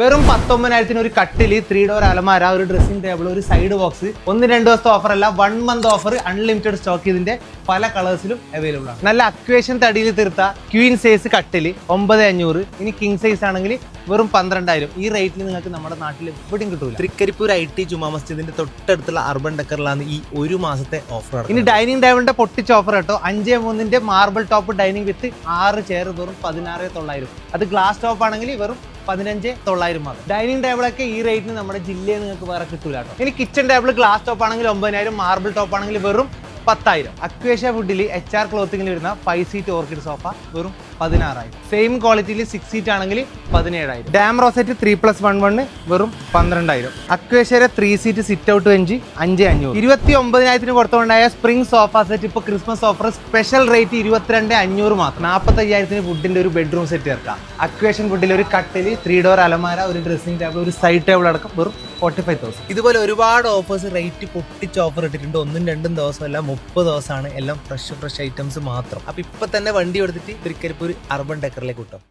വെറും പത്തൊമ്പതിനായിരത്തിന് ഒരു കട്ടിൽ ത്രീ ഡോർ അലമാര ഒരു ഡ്രസ്സിംഗ് ടേബിൾ ഒരു സൈഡ് ബോക്സ് ഒന്ന് രണ്ട് ദിവസത്തെ ഓഫർ അല്ല one month offer unlimited stock ഇതിന്റെ പല കളേഴ്സിലും അവൈലബിൾ ആണ്. നല്ല അക്വേഷൻ തടിയിൽ തീർത്ത ക്വീൻ സൈസ് കട്ടിൽ ഒമ്പത് അഞ്ഞൂറ്. ഇനി കിങ് സൈസ് ആണെങ്കിൽ വെറും പന്ത്രണ്ടായിരം. ഈ റേറ്റിൽ നിങ്ങൾക്ക് നമ്മുടെ നാട്ടിൽ എവിടെയും കിട്ടില്ല തൃക്കരിപ്പൂർ ഐ ടി ജുമാ മസ്ജിദിന്റെ തൊട്ടടുത്തുള്ള അർബൻ ഡെക്കറിലാണ് ഈ ഒരു മാസത്തെ ഓഫർ ഇനി ഡൈനിങ് ടേബിളിന്റെ പൊട്ടിച്ച ഓഫർ കേട്ടോ. അഞ്ച് മൂന്നിന്റെ മാർബിൾ ടോപ്പ് ഡൈനിങ് വിത്ത് ആറ് ചെയർ വെറും പതിനാറ് തൊള്ളായിരം. അത് ഗ്ലാസ് ടോപ്പ് ആണെങ്കിൽ വെറും പതിനഞ്ച് തൊള്ളായിരം മാത്രം. ഡൈനിങ് ടേബിളൊക്കെ ഈ റേറ്റിന് നമ്മുടെ ജില്ലയിൽ നിങ്ങൾക്ക് വേറെ കിട്ടൂല കേട്ടോ. ഇനി കിച്ചൺ ടേബിൾ ഗ്ലാസ് ടോപ്പ് ആണെങ്കിൽ ഒമ്പതിനായിരം മാർബിൾ ടോപ്പ് ആണെങ്കിൽ വെറും പത്തായിരം. അക്വേഷ്യ ഫുഡിൽ എച്ച് ആർ ക്ലോത്തിങ്ങിൽ വരുന്ന ഫൈവ് സീറ്റ് ഓർക്കിഡ് സോഫ വെറും പതിനാറായിരം. സെയിം ക്വാളിറ്റിയിൽ സിക്സ് സീറ്റ് ആണെങ്കിൽ പതിനേഴായിരം. ഡാം റോസെറ്റ് ത്രീ പ്ലസ് വൺ വണ്ണ് വെറും പന്ത്രണ്ടായിരം. അക്വേഷ്യയുടെ three seat sit out bench അഞ്ച് അഞ്ഞൂറ്. ഇരുപത്തി ഒമ്പതിനായിരത്തിന് കൊടുത്തുകൊണ്ടായ സ്പ്രിംഗ് സോഫ സെറ്റ് ഇപ്പോൾ ക്രിസ്മസ് ഓഫർ സ്പെഷ്യൽ റേറ്റ് ഇരുപത്തിരണ്ട് അഞ്ഞൂറ് മാത്രം. നാൽപ്പത്തയ്യായിരത്തിന് ഫുഡിന്റെ ഒരു ബെഡ്റൂം സെറ്റ് ചേർക്കാം. അക്വേഷൻ ഫുഡിൽ ഒരു കട്ടിൽ ത്രീ ഡോർ അലമാര ഒരു ഡ്രസ്സിംഗ് ടേബിൾ ഒരു സൈഡ് ടേബിൾ അടക്കം വെറും ഫോർട്ടി ഫൈവ് തൗസൻഡ് ഇതുപോലെ ഒരുപാട് ഓഫേഴ്സ് റേറ്റ് പൊട്ടിച്ച് ഓഫർ ഇട്ടിട്ടുണ്ട്. ഒന്നും രണ്ടും ദിവസമല്ല മുപ്പത് ദിവസമാണ്. എല്ലാം ഫ്രഷ് ഫ്രഷ് ഐറ്റംസ് മാത്രം. അപ്പൊ ഇപ്പൊ തന്നെ വണ്ടി എടുത്തിട്ട് തൃക്കരിപ്പൂർ അർബൻ ഡെക്കറിലേക്ക് കിട്ടും